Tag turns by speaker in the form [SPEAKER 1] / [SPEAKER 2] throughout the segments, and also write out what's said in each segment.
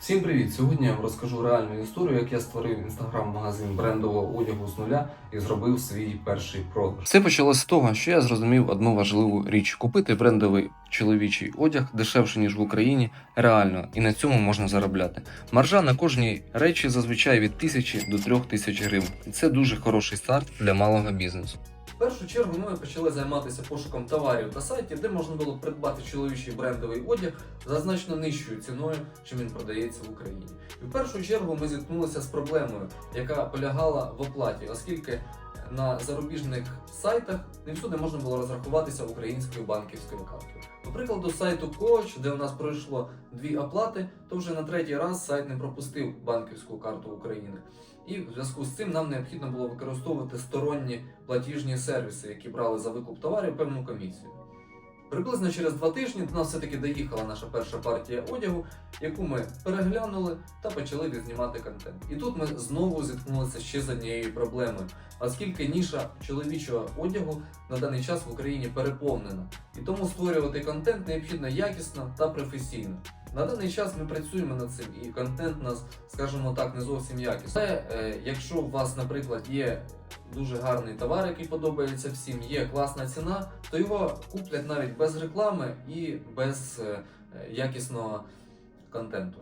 [SPEAKER 1] Всім привіт! Сьогодні я вам розкажу реальну історію, як я створив інстаграм-магазин брендового одягу з нуля і зробив свій перший продаж. Все почалося з того, що я зрозумів одну важливу річ: купити брендовий чоловічий одяг дешевше ніж в Україні, реально, і на цьому можна заробляти. Маржа на кожній речі зазвичай від тисячі до трьох тисяч гривень. І це дуже хороший старт для малого бізнесу. Першу чергу ми почали займатися пошуком товарів та сайтів, де можна було придбати чоловічий брендовий одяг за значно нижчою ціною, чим він продається в Україні. І в першу чергу ми зіткнулися з проблемою, яка полягала в оплаті, оскільки на зарубіжних сайтах не всюди можна було розрахуватися українською банківською карткою. До прикладу, сайту Coach, де у нас пройшло дві оплати, то вже на третій раз сайт не пропустив банківську карту України. І в зв'язку з цим нам необхідно було використовувати сторонні платіжні сервіси, які брали за викуп товарів певну комісію. Приблизно через два тижні до нас все-таки доїхала наша перша партія одягу, яку ми переглянули та почали відзнімати контент. І тут ми знову зіткнулися ще з однією проблемою, оскільки ніша чоловічого одягу на даний час в Україні переповнена, і тому створювати контент необхідно якісно та професійно. На даний час ми працюємо над цим, і контент у нас, скажімо так, не зовсім якісний. Але е, якщо у вас, наприклад, є дуже гарний товар, який подобається всім, є класна ціна, то його куплять навіть без реклами і без е, якісного контенту.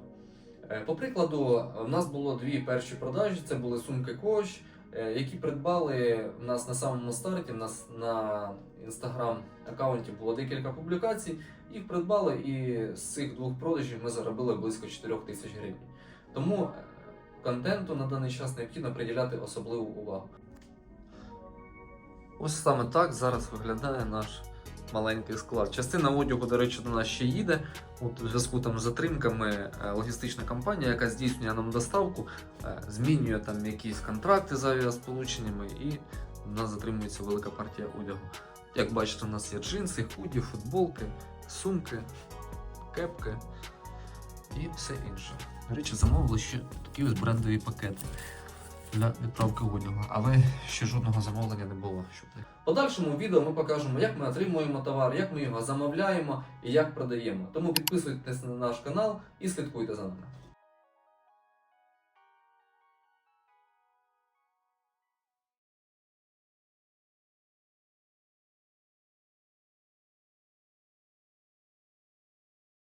[SPEAKER 1] Е, По прикладу, у нас було дві перші продажі: це були сумки Coach, які придбали в нас на самому старті. У нас на інстаграм аккаунті було декілька публікацій. Їх придбали, і з цих двох продажів ми заробили близько 4 тисяч гривень. Тому е, контенту на даний час необхідно приділяти особливу увагу. Ось саме так зараз виглядає наш маленький склад. Частина одягу, до речі, до нас ще їде. От у зв'язку там з затримками е, логістична компанія, яка здійснює нам доставку, е, змінює там якісь контракти з авіасполученнями, і в нас затримується велика партія одягу. Як бачите, у нас є джинси, худі, футболки, сумки, кепки і все інше. До речі, замовили ще такі ось брендові пакети для відправки одягу, але ще жодного замовлення не було. В подальшому відео ми покажемо, як ми отримуємо товар, як ми його замовляємо і як продаємо. Тому підписуйтесь на наш канал і слідкуйте за нами.